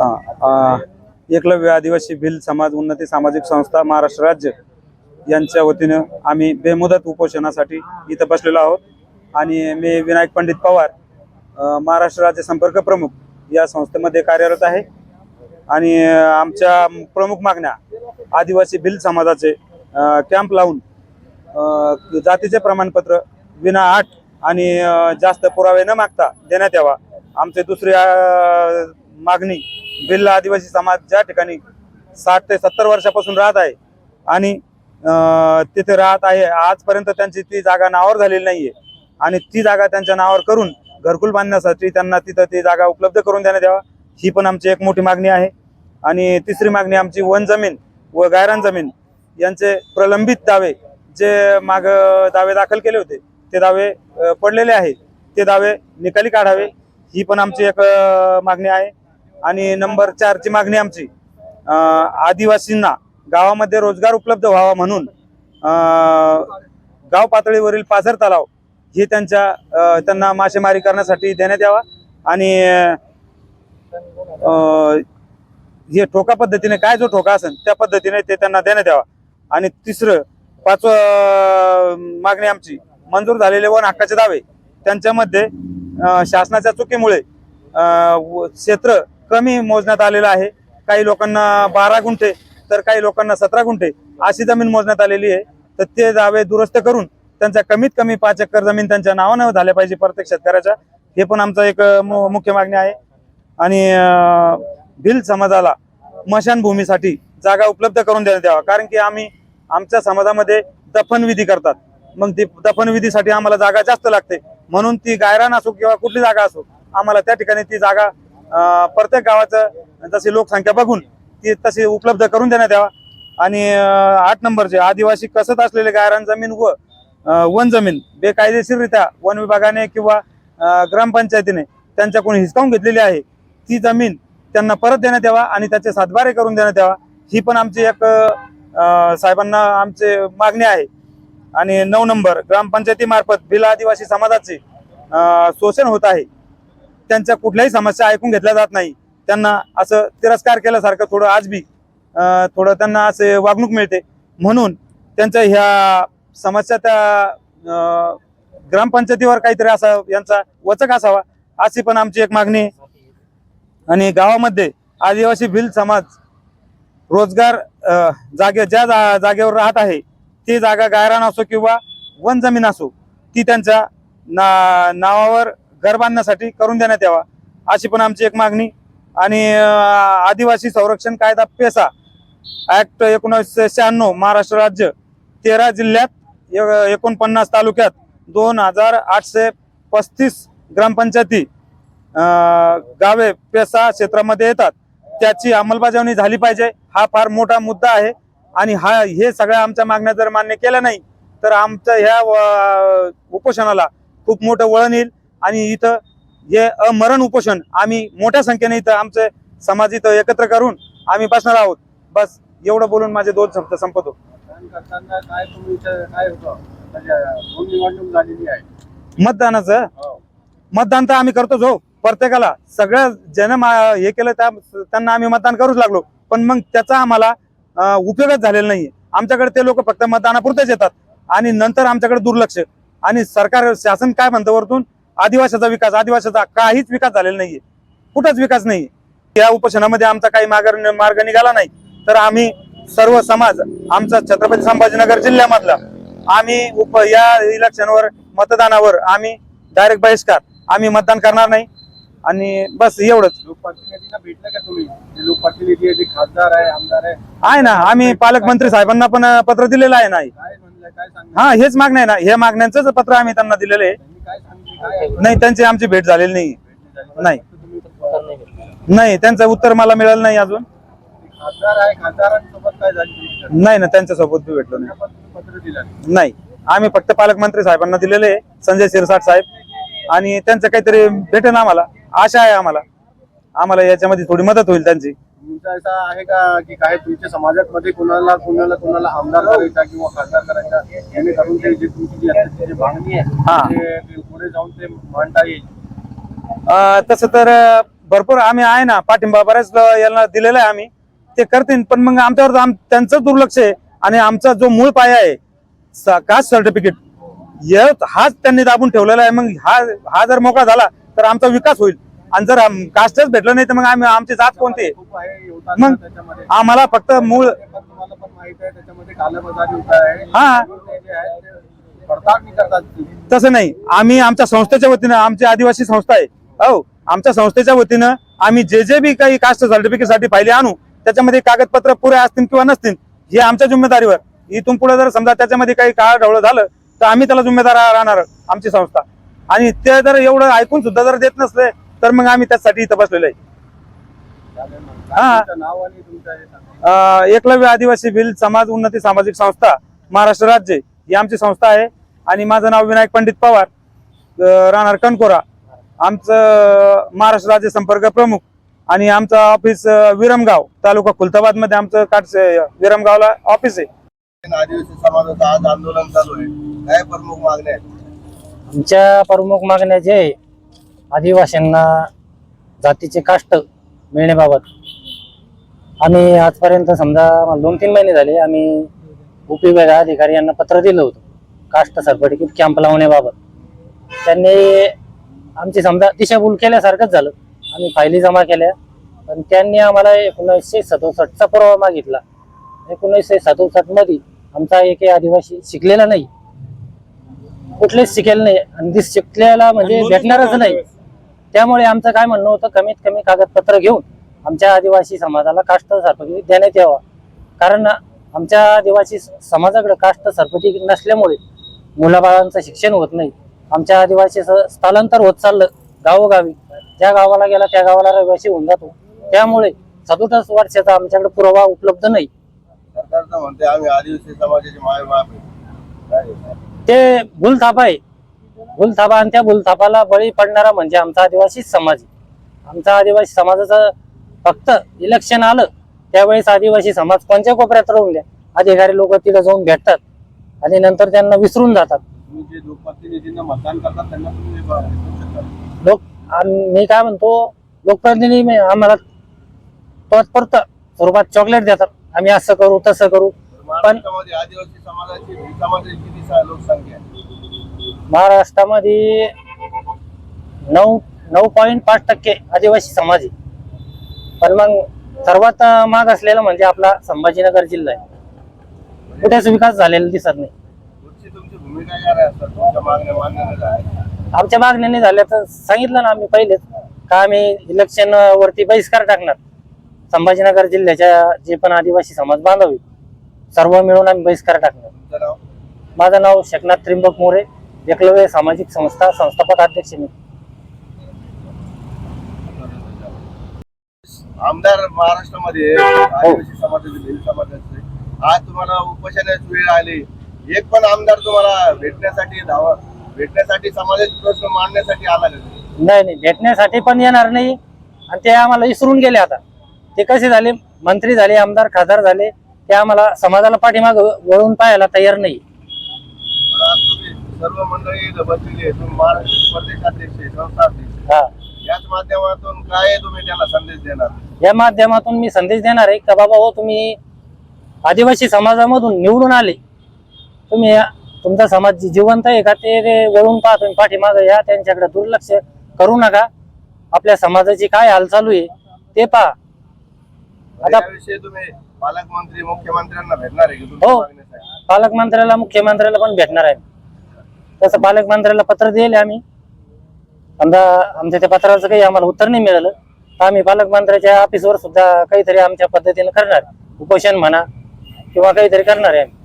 हां एकलव्य आदिवासी भिल समाज उन्नती सामाजिक संस्था महाराष्ट्र राज्य यांच्या वतीनं आम्ही बेमुदत उपोषणासाठी इथं बसलेलो आहोत. आणि मी विनायक पंडित पवार महाराष्ट्र राज्य संपर्क प्रमुख या संस्थेमध्ये कार्यरत आहे. आणि आमच्या प्रमुख मागण्या आदिवासी भिल समाजाचे कॅम्प लावून जातीचे प्रमाणपत्र विना आठ आणि जास्त पुरावे न मागता देण्यात यावा. आमचे दुसरी मागणी भिल्ल आदिवासी समाज ज्या ठिकाणी साठ ते सत्तर वर्षापासून राहत आहे आणि तिथे राहत आहे आजपर्यंत त्यांची ती जागा नावावर झालेली नाहीये. आणि ती जागा त्यांच्या नावावर करून घरकुल बांधण्यासाठी त्यांना तिथं ती जागा उपलब्ध करून देण्यात यावा ही पण आमची एक मोठी मागणी आहे. आणि तिसरी मागणी आमची वन जमीन व गायरान जमीन यांचे प्रलंबित दावे जे माग दावे दाखल केले होते ते दावे पडलेले आहे ते दावे निकाली काढावे ही पण आमची एक मागणी आहे. आणि नंबर चारची मागणी आमची आदिवासींना गावामध्ये रोजगार उपलब्ध व्हावा म्हणून गाव पातळीवरील पाझर तलाव हे त्यांच्या त्यांना मासेमारी करण्यासाठी देण्यात यावा आणि हे ठोका पद्धतीने काय जो ठोका असेल त्या पद्धतीने ते त्यांना देण्यात यावा. आणि तिसरं पाचवं मागणी आमची मंजूर झालेले वन हक्काचे दावे त्यांच्यामध्ये शासनाच्या चुकीमुळे व- क्षेत्र कमी मोजण्यात आलेलं आहे. काही लोकांना बारा गुंठे तर काही लोकांना सतरा गुंठे अशी जमीन मोजण्यात आलेली आहे. तर ते दावे दुरुस्त करून त्यांचा कमीत कमी पाच एकर जमीन त्यांच्या नावानं झाल्या पाहिजे प्रत्येक शेतकऱ्याच्या. हे पण आमचं एक मु- मुख्य मागणी आहे. आणि भिल समाजाला मशानभूमीसाठी जागा उपलब्ध करून देण्यात यावा. कारण की आम्ही आमच्या समाजामध्ये दफनविधी करतात. मग ती दफनविधीसाठी आम्हाला जागा जास्त लागते. म्हणून ती गायरान असो किंवा कुठली जागा असो आम्हाला त्या ठिकाणी ती जागा प्रत्येक गावाचं तशी लोकसंख्या बघून ती तशी उपलब्ध करून देण्यात यावा. आणि आठ नंबरचे आदिवासी कसत असलेले गायरान जमीन व वन जमीन बेकायदेशीररित्या वन विभागाने किंवा ग्रामपंचायतीने त्यांच्याकडून हिसकावून घेतलेली आहे. ती जमीन त्यांना परत देण्यात यावा आणि त्याचे सातबारे करून देण्यात यावा. ही पण आमची एक साहेबांना आमचे मागणी आहे. आणि नऊ नंबर ग्रामपंचायतीमार्फत भिल आदिवासी समाजाचे शोषण होत आहे. त्यांच्या कुठल्याही समस्या ऐकून घेतल्या जात नाही. त्यांना असं तिरस्कार केल्यासारखं थोडं आज बी थोडं त्यांना असे वागणूक मिळते. म्हणून त्यांच्या ह्या समस्या त्या ग्रामपंचायतीवर काहीतरी असा यांचा वचक असावा अशी पण आमची एक मागणी आहे. आणि गावामध्ये आदिवासी भिल समाज रोजगार जागे ज्या जा- जागेवर राहत आहे ती जागा गायरान असो किंवा वन जमीन असो ती त्यांच्या ना नावावर घर बांधण्यासाठी करून देण्यात यावा. अशी पण आमची एक मागणी. आणि आदिवासी संरक्षण कायदा पेसा ऍक्ट एकोणीसशे शहाण्णव महाराष्ट्र राज्य तेरा जिल्ह्यात एकोणपन्नास तालुक्यात दोन हजार आठशे पस्तीस ग्रामपंचायती गावे पेसा क्षेत्रामध्ये येतात. त्याची अंमलबजावणी झाली पाहिजे. हा फार मोठा मुद्दा आहे. आणि हा हे सगळ्या आमच्या मागण्या जर मान्य केल्या नाही तर आमच्या ह्या व- उपोषणाला खूप मोठं वळण येईल. आणि इथं हे अमरण उपोषण आम्ही मोठ्या संख्येने इथं आमचे समाज इथं एकत्र करून आम्ही बसणार आहोत. बस एवढं बोलून माझे दोन शब्द संपतो. म्हणजे मतदानाचं? हो. मतदान तर आम्ही करतोच हो. प्रत्येकाला. सगळं जन मा- हे केलं त्या त्यांना आम्ही मतदान करूच लागलो. पण मग त्याचा आम्हाला उपयोगच झालेला नाहीये. आमच्याकडे ते लोक फक्त मतदानापुरतेच येतात. आणि नंतर आमच्याकडे दुर्लक्ष. आणि सरकार शासन काय म्हणतं वरतून? आदिवासीचा विकास आदिवासीचा काहीच विकास झालेला नाहीये. कुठंच विकास नाही या उपोषणामध्ये आमचा काही मार्ग मार्ग निघाला नाही. तर आम्ही सर्व समाज आमचा छत्रपती संभाजीनगर जिल्ह्यामधला आम्ही उप या इलेक्शनवर मतदानावर आम्ही डायरेक्ट बहिष्कार. आम्ही मतदान करणार नाही. आणि बस एवढंच. आहे, ना. आम्ही पालकमंत्री साहेबांना पण पत्र दिलेलं आहे सांगितलं? हा हेच मागणं आहे ना. हे मागण्यांचंच पत्र आम्ही त्यांना दिलेलं आहे. नाही त्यांची आमची भेट झालेली नाही. नाही. नाही त्यांचं उत्तर मला मिळालं नाही अजून. नाही ना त्यांच्यासोबत बी भेटलो नाही नाही. नाही आम्ही फक्त पालकमंत्री साहेबांना दिलेले आहे संजय शिरसाट साहेब. आणि त्यांचं काहीतरी भेटेन आम्हाला आशा आहे आम्हाला. आम्हाला याच्यामध्ये थोडी मदत होईल त्यांची. तुमचं असं आहे का की काय तुमच्या समाजात मध्ये कोणाला कोणाला कोणाला आमदार करायचा किंवा खासदार करायचा? जेणेकरून ते जे तुमची जी आत्ताची जी मागणी. आहे ते पुढे जाऊन ते मांडता येईल. तसं तर भरपूर आम्ही आहे ना पाठिंबा बऱ्याच यांना दिलेला आहे आम्ही. ते करतील पण मग आमच्यावर आम- त्यांचं दुर्लक्ष आहे आणि आमचा जो मूळ पाया आहे स- कास्ट सर्टिफिकेट हाच त्यांनी दाबून ठेवलेला आहे. मग हा हा जर मोकळा झाला तर आमचा विकास होईल. आणि जर कास्टच भेटलं नाही तर मग आम्ही आमची जात कोणती? मग आम्हाला फक्त मूळ हा. तसं नाही. आम्ही आमच्या संस्थेच्या वतीनं आमची आदिवासी संस्था आहे. हो आमच्या संस्थेच्या वतीनं आम्ही जे जे बी काही कास्ट सर्टिफिकेटसाठी फायले आणू त्याच्यामध्ये कागदपत्र पुरे असतील किंवा नसतील हे आमच्या जिम्मेदारीवर. इथून पुढे जर समजा त्याच्यामध्ये काही काळ ढवळं झालं तर आम्ही त्याला जिम्मेदार राहणार आमची संस्था. आणि ते जर एवढं ऐकून सुद्धा जर देत नसले तर मग आम्ही त्यासाठी इथं बसलेलो आहे. हा. एकलव्य आदिवासी भिल समाज उन्नती सामाजिक संस्था महाराष्ट्र राज्य ही आमची संस्था आहे. आणि माझं नाव विनायक पंडित पवार राहणार कणकोरा. आमचं महाराष्ट्र राज्य संपर्क प्रमुख आणि आमचं ऑफिस विरमगाव तालुका खुलताबादमध्ये आमचं काट विरमगावला ऑफिस आहे. आदिवासी समाजाचं आज आंदोलन चालू आहे. काय प्रमुख मागण्या आहेत? आमच्या प्रमुख मागण्या जे आहे, आदिवासींना जातीचे काष्ट मिळण्याबाबत. आम्ही आजपर्यंत समजा दोन तीन महिने झाले आम्ही उपविभाग अधिकारी यांना पत्र दिलं होतं कास्ट सर्टिफिकेट कॅम्प लावण्याबाबत. त्यांनी आमची समजा दिशाभूल केल्यासारखंच झालं. आम्ही फायली जमा केल्या पण त्यांनी आम्हाला एकोणीसशे सदुसष्टचा पुरावा मागितला. एकोणीसशे सदुसष्टमध्ये आमचा एकही आदिवासी शिकलेला नाही. कुठलेच शिकेल नाही. आणि शिकलेला म्हणजे भेटणारच नाही. त्यामुळे आमचं काय म्हणणं होतं कमीत कमी कागदपत्र घेऊन आमच्या आदिवासी समाजाला कास्ट सर्टिफिकेट देण्यात यावं. कारण आमच्या आदिवासी समाजाकडे कास्ट सर्टिफिकेट नसल्यामुळे मुलाबाळांचं शिक्षण होत नाही. आमच्या आदिवासी स्थलांतर होत चाललं गावोगावी. ज्या गावाला गेला त्या गावाला रहिवासी होऊन जातो. त्यामुळे सदुसष्ट वर्षाचा आमच्याकडे पुरावा उपलब्ध नाही. सरकारचं म्हणते आम्ही आदिवासी समाजाचे? ते भूलथापा आहे. भूलथापा आणि त्या भूलथापाला बळी पडणारा म्हणजे आमचा आदिवासी समाज आमचा आदिवासी समाजाचं फक्त इलेक्शन आलं त्यावेळेस आदिवासी समाज कोणत्या कोपऱ्यात राहून द्या? अधिकारी लोक तिथे जाऊन भेटतात आणि नंतर त्यांना विसरून जातात. मतदान करतात त्यांना लोक मी काय म्हणतो लोकप्रतिनिधी आम्हाला परत स्वरूपात चॉकलेट देतात. आम्ही असं करू तसं करू. पण आदिवासी समाजाची लोकसंख्या महाराष्ट्रामध्ये नऊ नऊ पॉईंट पाच टक्के आदिवासी समाज आहे. पण मग सर्वात माग असलेला म्हणजे आपला संभाजीनगर जिल्हा आहे. कुठेच विकास झालेला दिसत नाही. मागण्या झाल्या. आमच्या मागण्यांनी झाल्या तर सांगितलं ना आम्ही पहिलेच का आम्ही इलेक्शन वरती बहिष्कार टाकणार. संभाजीनगर जिल्ह्याच्या जे पण आदिवासी समाज बांधव सर्व मिळून आम्ही बहिष्कार टाकणार. माझं नाव शेखनाथ त्रिंबक मोरे. एकलव्य सामाजिक संस्था संस्थापक अध्यक्ष मी. आमदार महाराष्ट्रामध्ये आदिवासी समाजाचे भिल समाजाचे. आज तुम्हाला उपोषणाची वेळ आली. एक पण आमदार तुम्हाला भेटण्यासाठी धावा भेटण्यासाठी समाजाचे प्रश्न मांडण्यासाठी आला? नाही. नाही भेटण्यासाठी पण येणार नाही. आणि ते आम्हाला विसरून गेले आता. ते कसे झाले? मंत्री झाले आमदार खासदार झाले. ते आम्हाला समाजाला पाठीमाग वळून पाहायला तयार नाही. सर्व मंडळी आहे. महाराष्ट्र प्रदेशाध्यक्ष याच माध्यमातून काय तुम्ही त्यांना संदेश देणार? या माध्यमातून मी संदेश देणार आहे का बाबा हो तुम्ही आदिवासी समाजामधून निवडून आले. तुम्ही तुमचा समाज जिवंत आहे का ते वळून पहा तुम्ही पाठीमाग या त्यांच्याकडे दुर्लक्ष करू नका. आपल्या समाजाची काय हाल चालू आहे ते पहा. आता- तुम्ही पालकमंत्री मुख्यमंत्र्यांना भेटणार आहे हो. पालकमंत्र्याला मुख्यमंत्र्याला पण भेटणार आहे. तसं पालकमंत्र्याला पत्र दिले आम्ही. समजा आमच्या त्या पत्राचं काही आम्हाला उत्तर नाही मिळालं. तर आम्ही पालकमंत्र्याच्या ऑफिसवर सुद्धा काहीतरी आमच्या पद्धतीने करणार. उपोषण म्हणा किंवा काहीतरी करणार आहे आम्ही.